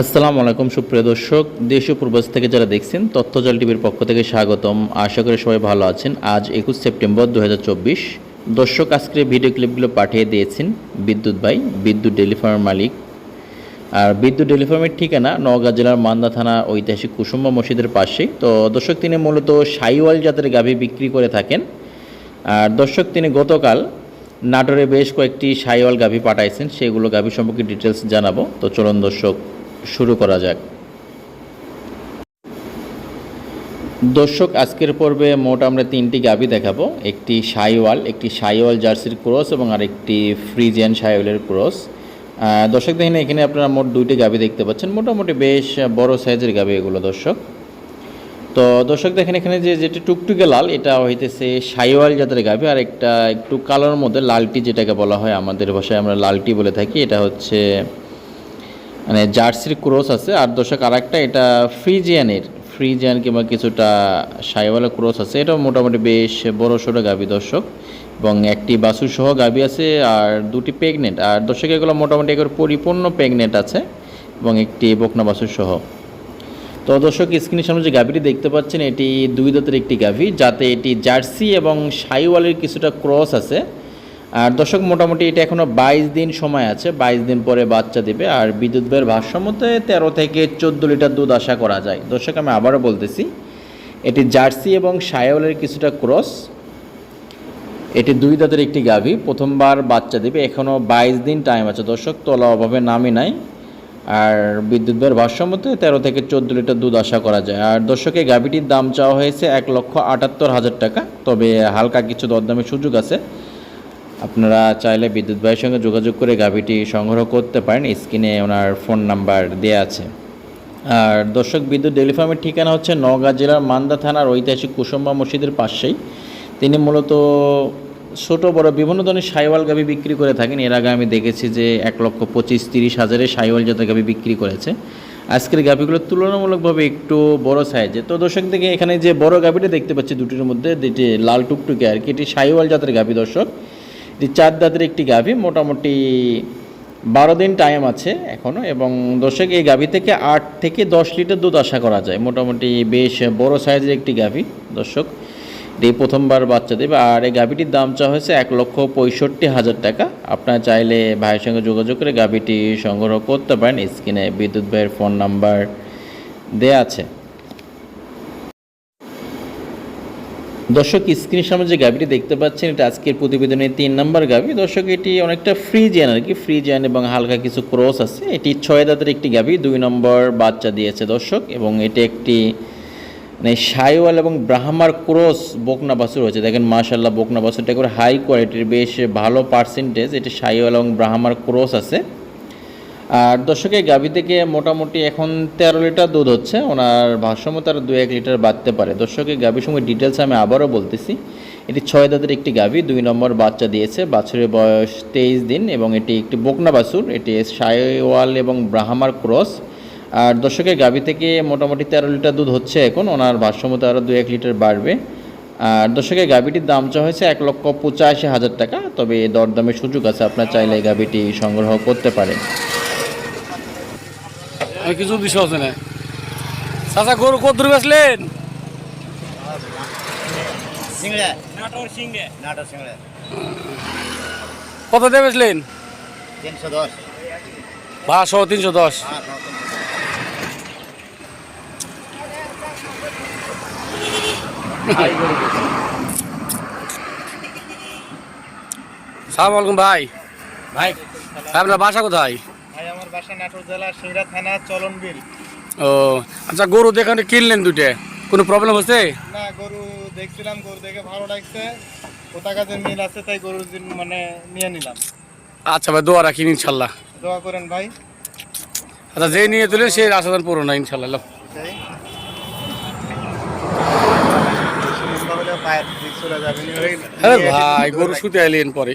আসসালামু আলাইকুম, সুপ্রিয় দর্শক। দেশ ও প্রবাস থেকে যারা দেখছেন, তথ্যজল টিভির পক্ষ থেকে স্বাগতম। আশা করি সবাই ভালো আছেন। আজ একুশ সেপ্টেম্বর দু হাজার চব্বিশ। দর্শক, আজকের ভিডিও ক্লিপগুলো পাঠিয়ে দিয়েছেন বিদ্যুৎ ভাই, বিদ্যুৎ ডেলিফার্মের মালিক। আর বিদ্যুৎ ডেলিফার্মের ঠিকানা নওগাঁ জেলার মান্দা থানা ঐতিহাসিক কুসুম্বা মসজিদের পাশে। তো দর্শক, তিনি মূলত সাইওয়াল জাতের গাভী বিক্রি করে থাকেন। আর দর্শক, তিনি গতকাল নাটোরে বেশ কয়েকটি সাইওয়াল গাভী পাঠাইছেন। সেগুলো গাভী সম্পর্কে ডিটেলস জানাব। তো চলুন দর্শক শুরু করা যাক। দর্শক, আজকের পর্বে মোট আমরা তিনটি গাভী দেখাবো। একটি সাইওয়াল একটি সাইওয়াল জার্সির ক্রস এবং আরেকটি ফ্রিজিয়ান সাইওয়ালের ক্রস। দর্শক, দেখেন, এখানে আপনারা মোট দুইটি গাভী দেখতে পাচ্ছেন। মোটামুটি বেশ বড় সাইজের গাভী এগুলো, দর্শক। তো, দর্শক, দেখেন, এখানে যে যেটি টুকটুকে লাল, এটা হইতেছে সাইওয়াল জাতের গাভী আর একটা একটু কালোর মধ্যে লালটি, যেটাকে বলা হয় আমাদের ভাষায় আমরা লালটি বলে থাকি, এটা হচ্ছে মানে জার্সির ক্রস আছে, আর দর্শক আর একটা এটা ফ্রিজিয়ানের, ফ্রিজিয়ান কিংবা কিছুটা সাইওয়ালা ক্রস আছে। এটাও মোটামুটি বেশ বড় সড়ো গাভী দর্শক, এবং একটি বাসু সহ গাভী আছে আর দুটি প্রেগনেন্ট। আর দর্শক, এগুলো মোটামুটি একবার পরিপূর্ণ প্রেগনেন্ট আছে, এবং একটি বকনা বাসু সহ তো দর্শক, স্ক্রিনের সামনে যে গাভীটি দেখতে পাচ্ছেন, এটি দুই দাঁতের একটি গাভী যাতে এটি জার্সি এবং সাইওয়ালের কিছুটা ক্রস আছে। আর দর্শক, মোটামুটি এটা এখনও বাইশ দিন সময় আছে, বাইশ দিন পরে বাচ্চা দেবে। আর বিদ্যুৎ ব্যয়ের ভারসাম্যতে তেরো থেকে চোদ্দ লিটার দুধ আশা করা যায়। দর্শক, আমি আবারও বলতেছি, এটি জার্সি এবং সাইওয়ালের কিছুটা ক্রস। এটি দুই দাঁতের একটি গাভী, প্রথমবার বাচ্চা দেবে এখনও বাইশ দিন টাইম আছে। দর্শক, তোলা অভাবে নামই নাই। আর বিদ্যুৎ ব্যয়ের ভারসাম্যতে তেরো থেকে চোদ্দ লিটার দুধ আশা করা যায়। আর দর্শকের গাভীটির দাম চাওয়া হয়েছে এক লক্ষ আটাত্তর হাজার টাকা। তবে হালকা কিছু দরদামের সুযোগ আছে। আপনারা চাইলে বিদ্যুৎ ভাইয়ের সঙ্গে যোগাযোগ করে গাভীটি সংগ্রহ করতে পারেন। স্ক্রিনে ওনার ফোন নাম্বার দেওয়া আছে। আর দর্শক, বিদ্যুৎ ডেলিফার্মের ঠিকানা হচ্ছে নওগাঁ জেলার মান্দা থানার ঐতিহাসিক কুসুম্বা মসজিদের পাশেই। তিনি মূলত ছোট, বড় বিভিন্ন ধরনের সাইওয়াল গাভি বিক্রি করে থাকেন। এর আগে আমি দেখেছি যে এক লক্ষ পঁচিশ, তিরিশ হাজারে সাইওয়াল জাতের গাভি বিক্রি করেছে। আজকের গাভিগুলো তুলনামূলকভাবে একটু বড় সাইজে তো দর্শক থেকে এখানে যে বড় গাভিটা দেখতে পাচ্ছি দুটির মধ্যে যেটি লাল টুকটুকে আর কি, এটি সাইওয়াল জাতের গাভি দর্শক। চার দাঁতের একটি গাভি, মোটামুটি বারো দিন টাইম আছে এখনও এবং দর্শক, এই গাভি থেকে আট থেকে দশ লিটার দুধ আশা করা যায়। মোটামুটি বেশ বড় সাইজের একটি গাভী, দর্শক। এটি প্রথমবার বাচ্চা দেবে, আর এই গাভিটির দাম চা হয়েছে এক লক্ষ পঁয়ষট্টি হাজার টাকা। আপনারা চাইলে ভাইয়ের সঙ্গে যোগাযোগ করে গাভিটি সংগ্রহ করতে পারেন। স্ক্রিনে বিদ্যুৎ ভাইয়ের ফোন নাম্বার দেয়া আছে। দর্শক স্ক্রিনের সামনে যে গাভিটি দেখতে পাচ্ছেন, এটা আজকের প্রতিবেদনের তিন নম্বর গাভি দর্শক, এটি অনেকটা ফ্রিজিয়ান আর কি ফ্রিজিয়ান এবং হালকা কিছু ক্রস আছে। এটি ছয় দাঁতের একটি গাভি দুই নম্বর বাচ্চা দিয়েছে দর্শক এবং এটি একটি মানে সাইওয়াল এবং ব্রাহ্মার ক্রস বকনা বাছুর হয়েছে। দেখেন মাশাল্লাহ বকনা বাছুরটা করে হাই কোয়ালিটির বেশ ভালো পার্সেন্টেজ এটি সাইওয়াল এবং ব্রাহ্মার ক্রস আছে। আর দর্শকের গাভী থেকে মোটামুটি এখন তেরো লিটার দুধ হচ্ছে, ওনার ভারসাম্য তার দু এক লিটার বাড়তে পারে। দর্শকের গাভীর সঙ্গে ডিটেলস আমি আবারও বলতেছি। এটি ছয় দাঁতের একটি গাভী, দুই নম্বর বাচ্চা দিয়েছে, বাছুরের বয়স তেইশ দিন এবং এটি একটি বকনা বাছুর, এটি সাইওয়াল এবং ব্রাহ্মার ক্রস। আর দর্শকের গাভী থেকে মোটামুটি তেরো লিটার দুধ হচ্ছে এখন, ওনার ভারসাম্যতা আরও দু এক লিটার বাড়বে। আর দর্শকের গাভীটির দাম চাওয়া হয়েছে এক লক্ষ পঁচাশি হাজার টাকা, তবে দরদামের সুযোগ আছে, আপনার চাইলে গাভীটি সংগ্রহ করতে পারেন। কিছু বিষয় আছে না চাচা গরু কত দূর বেসলেন কত দিয়ে বেসলেন তিনশো দশ। বারোশো তিনশো দশ। সালাম আলাইকুম ভাই। ভাই। আপনার বাসা কোথায়? আমার বাসা নাটোর জেলা সিংড়া থানা চলনবিল। ও আচ্ছা গরু দেখানে কিনলেন দুইটা? কোনো প্রবলেম হচ্ছে? না গরু দেখছিলাম গরু দেখে ভালো লাগছে। কোথা কাছে মিল আছে তাই গরু মানে নিয়ে নিলাম। আচ্ছা ভাই দোয়া রাখি ইনশাল্লাহ। দোয়া করেন ভাই। আচ্ছা যে নিয়ে তুলেন সেই। রাসাদান পুরো না ইনশাল্লাহ ভাই গরু শুতে আইলেন পরে।